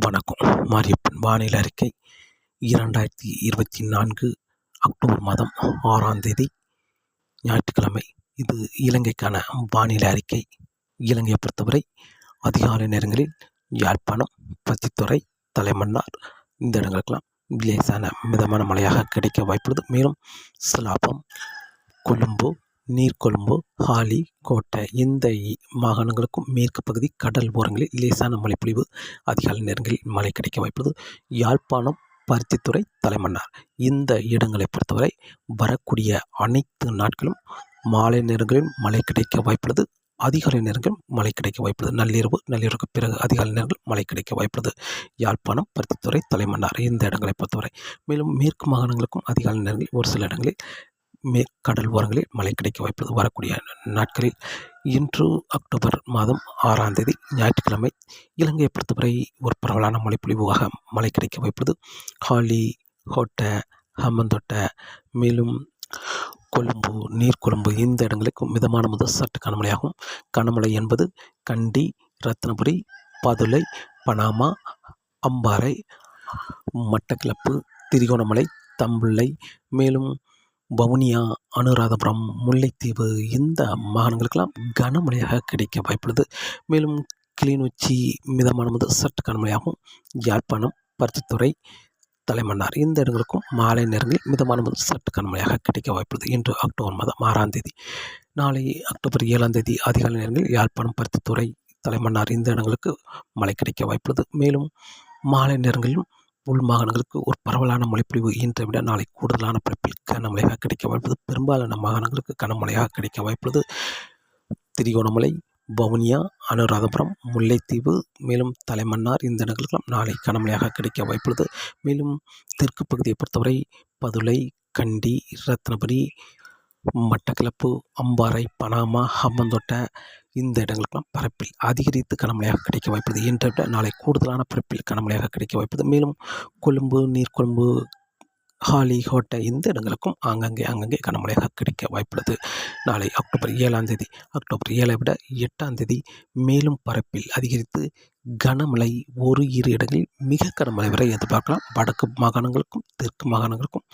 வணக்கம். மாரியப்பன் வானிலை அறிக்கை. இரண்டாயிரத்தி இருபத்தி நான்கு அக்டோபர் மாதம் ஆறாம் தேதி ஞாயிற்றுக்கிழமை. இது இலங்கைக்கான வானிலை அறிக்கை. இலங்கையை பொறுத்தவரை அதிகாலை நேரங்களில் யாழ்ப்பாணம் பத்தித்துறை தலைமன்னார் இந்த இடங்களுக்கெல்லாம் லேசான மிதமான மழையாக கிடைக்க வாய்ப்புள்ளது. மேலும் சிலாபம் கொழும்பு நீர்கொழும்பு ஹாலி கோட்டை இந்த மாகாணங்களுக்கும் மேற்கு பகுதி கடல் ஓரங்களில் லேசான மழைப்பொழிவு அதிகாலை நேரங்களில் மழை கிடைக்க வாய்ப்புள்ளது. யாழ்ப்பாணம் பருத்தித்துறை தலைமன்னார். இந்த இடங்களை பொறுத்தவரை வரக்கூடிய அனைத்து நாட்களும் மாலை நேரங்களில் மழை கிடைக்க வாய்ப்புள்ளது. அதிகாலை நேரங்கள் மழை கிடைக்க வாய்ப்புள்ளது. நள்ளிரவு நள்ளிரவுக்கு பிறகு அதிகாலை நேரங்கள் மழை கிடைக்க வாய்ப்புள்ளது. யாழ்ப்பாணம் பருத்தித்துறை தலைமன்னார். இந்த இடங்களை பொறுத்தவரை மேலும் மேற்கு மாகாணங்களுக்கும் அதிகாலை நேரங்களில் ஒரு சில இடங்களில் மே கடல் ஓரங்களில் மழை கிடைக்க வாய்ப்புள்ளது. வரக்கூடிய நாட்களில் இன்று அக்டோபர் மாதம் ஆறாம் தேதி ஞாயிற்றுக்கிழமை இலங்கையை பொறுத்தவரை ஒரு பரவலான மழைப்பொழிவாக மழை கிடைக்க வாய்ப்புள்ளது. ஹாலி ஹோட்டை ஹம்மந்தோட்டை மேலும் கொழும்பு நீர்கொழும்பு இந்த இடங்களுக்கும் மிதமான முதல் சற்று கனமழையாகும். கனமழை என்பது கண்டி ரத்னபுரி பதுளை பனாமா அம்பாறை மட்டக்கிளப்பு திரிகோணமலை தம்பிள்ளை மேலும் வவுனியா அனுராதபுரம் முல்லைத்தீவு இந்த மாகாணங்களுக்கெல்லாம் கனமழையாக கிடைக்க வாய்ப்புள்ளது. மேலும் கிளிநொச்சி மிதமான முதல் சற்று கனமழையாகவும் யாழ்ப்பாணம் பருத்தித்துறை தலைமன்னார் இந்த இடங்களுக்கும் மாலை நேரங்களில் மிதமான முதல் சற்று கனமழையாக கிடைக்க வாய்ப்புள்ளது. இன்று அக்டோபர் மாதம் ஆறாம் தேதி நாளை அக்டோபர் ஏழாம் தேதி அதிகாலை நேரங்களில் யாழ்ப்பாணம் பருத்தித்துறை தலைமன்னார் இந்த இடங்களுக்கு மழை கிடைக்க வாய்ப்புள்ளது. மேலும் மாலை நேரங்களிலும் உள் மாகாணங்களுக்கு ஒரு பரவலான மழைப்பொழிவு இன்றை விட நாளை கூடுதலான பரப்பில் கனமழையாக கிடைக்க வாய்ப்புள்ளது. பெரும்பாலான மாகாணங்களுக்கு கனமழையாக கிடைக்க வாய்ப்புள்ளது. திரிகோணமலை வவுனியா அனுராதபுரம் முல்லைத்தீவு மேலும் தலைமன்னார் இந்த இடங்களுக்கெல்லாம் நாளை கனமழையாக கிடைக்க வாய்ப்புள்ளது. மேலும் தெற்கு பகுதியை பொறுத்தவரை பதுளை கண்டி ரத்னபுரி மட்டக்களப்பு அம்பாறை பனாமா ஹம்மந்தோட்டை இந்த இடங்களுக்கெல்லாம் பரப்பில் அதிகரித்து கனமழையாக கிடைக்க வாய்ப்புள்ளது இன்றை விட நாளை கூடுதலான பரப்பில் கனமழையாக கிடைக்க வாய்ப்புள்ளது மேலும் கொழும்பு நீர்கொழும்பு ஹாலி ஹோட்டை இந்த இடங்களுக்கும் ஆங்கங்கே அங்கங்கே கனமழையாக கிடைக்க வாய்ப்புள்ளது. நாளை அக்டோபர் ஏழாம் தேதி அக்டோபர் ஏழை விட எட்டாம் தேதி மேலும் பரப்பில் அதிகரித்து கனமழை ஒரு இரு இடங்களில் மிக கனமழை வரை எதிர்பார்க்கலாம். வடக்கு மாகாணங்களுக்கும் தெற்கு மாகாணங்களுக்கும்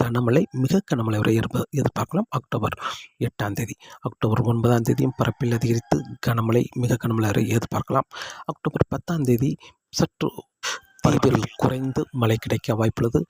கனமழை மிக கனமழை வரை எதிர்பார்க்கலாம். அக்டோபர் எட்டாம் தேதி. அக்டோபர் ஒன்பதாம் தேதியும் பரப்பில் அதிகரித்து கனமழை மிக கனமழை வரை எதிர்பார்க்கலாம். அக்டோபர் பத்தாம் தேதி சற்று தீவில் குறைந்து மழை கிடைக்க வாய்ப்புள்ளது.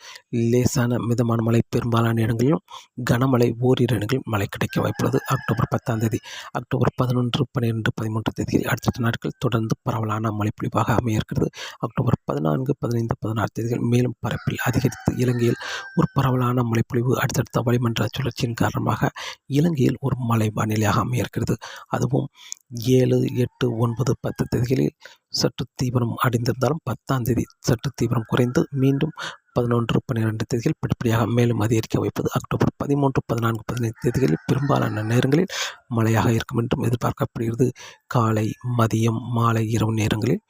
லேசான மிதமான மழை பெரும்பாலான இடங்களிலும் கனமழை ஓரிரு இடங்களில் மழை கிடைக்க வாய்ப்புள்ளது. அக்டோபர் பத்தாம் தேதி அக்டோபர் பதினொன்று பன்னிரெண்டு பதிமூன்று தேதியில் அடுத்த நாட்கள் தொடர்ந்து பரவலான மழைப்பொழிவாக அமைய இருக்கிறது. அக்டோபர் பதினான்கு பதினைந்து பதினாறு தேதிகள் மேலும் பரப்பில் அதிகரித்து இலங்கையில் ஒரு பரவலான மழைப்பொழிவு அடுத்தடுத்த வளிமன்ற சுழற்சியின் காரணமாக இலங்கையில் ஒரு மழை வானிலையாக அமைய இருக்கிறது. அதுவும் ஏழு எட்டு ஒன்பது பத்து தேதிகளில் சற்று தீவிரம் அடைந்திருந்தாலும் பத்தாம் தேதி சற்று தீவிரம் குறைந்து மீண்டும் பதினொன்று பன்னிரெண்டு தேதிகள் படிப்படியாக மேலும் அதிகரிக்க வைப்பது அக்டோபர் பதிமூன்று பதினான்கு பதினைந்து தேதிகளில் பெரும்பாலான நேரங்களில் மழையாக இருக்கும் என்றும் எதிர்பார்க்கப்படுகிறது. காலை மதியம் மாலை இரவு நேரங்களில்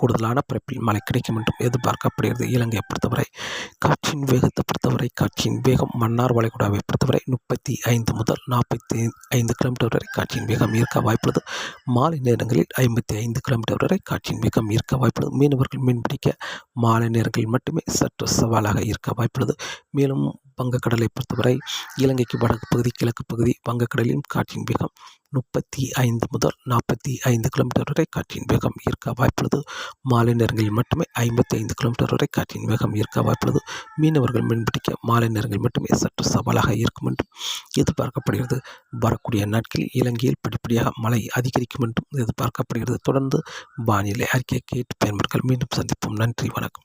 கூடுதலான பிறப்பில் மழை கிடைக்கும் என்றும் எதிர்பார்க்கப்படுகிறது. இலங்கையை பொறுத்தவரை காற்றின் வேகத்தை பொறுத்தவரை காற்றின் வேகம் மன்னார் வளைகுடாவை பொறுத்தவரை முப்பத்தி ஐந்து முதல் நாற்பத்தி ஐந்து கிலோமீட்டர் வரை காற்றின் வேகம் இருக்க வாய்ப்புள்ளது. மாலை நேரங்களில் ஐம்பத்தி ஐந்து கிலோமீட்டர் வரை காற்றின் வேகம் இருக்க வாய்ப்புள்ளது. மீனவர்கள் மீன்பிடிக்க மாலை நேரங்களில் மட்டுமே சற்று சவாலாக இருக்க வாய்ப்புள்ளது. மேலும் வங்கக்கடலை பொறுத்தவரை இலங்கைக்கு வடக்கு பகுதி கிழக்கு பகுதி வங்கக்கடலின் காற்றின் வேகம் முப்பத்தி ஐந்து முதல் நாற்பத்தி ஐந்து கிலோமீட்டர் வரை காற்றின் வேகம் இருக்க வாய்ப்புள்ளது. மாலை நேரங்களில் மட்டுமே ஐம்பத்தி ஐந்து கிலோமீட்டர் வரை காற்றின் வேகம் இருக்க வாய்ப்புள்ளது. மீனவர்கள் மீன்பிடிக்க மாலை நேரங்களில் மட்டுமே சற்று சவாலாக இருக்கும் என்றும் எதிர்பார்க்கப்படுகிறது. வரக்கூடிய நாட்களில் இலங்கையில் படிப்படியாக மழை அதிகரிக்கும் என்றும் எதிர்பார்க்கப்படுகிறது. தொடர்ந்து வானிலை அறிக்கை கேட்டு பயன்பர்கள் மீண்டும் சந்திப்போம். நன்றி. வணக்கம்.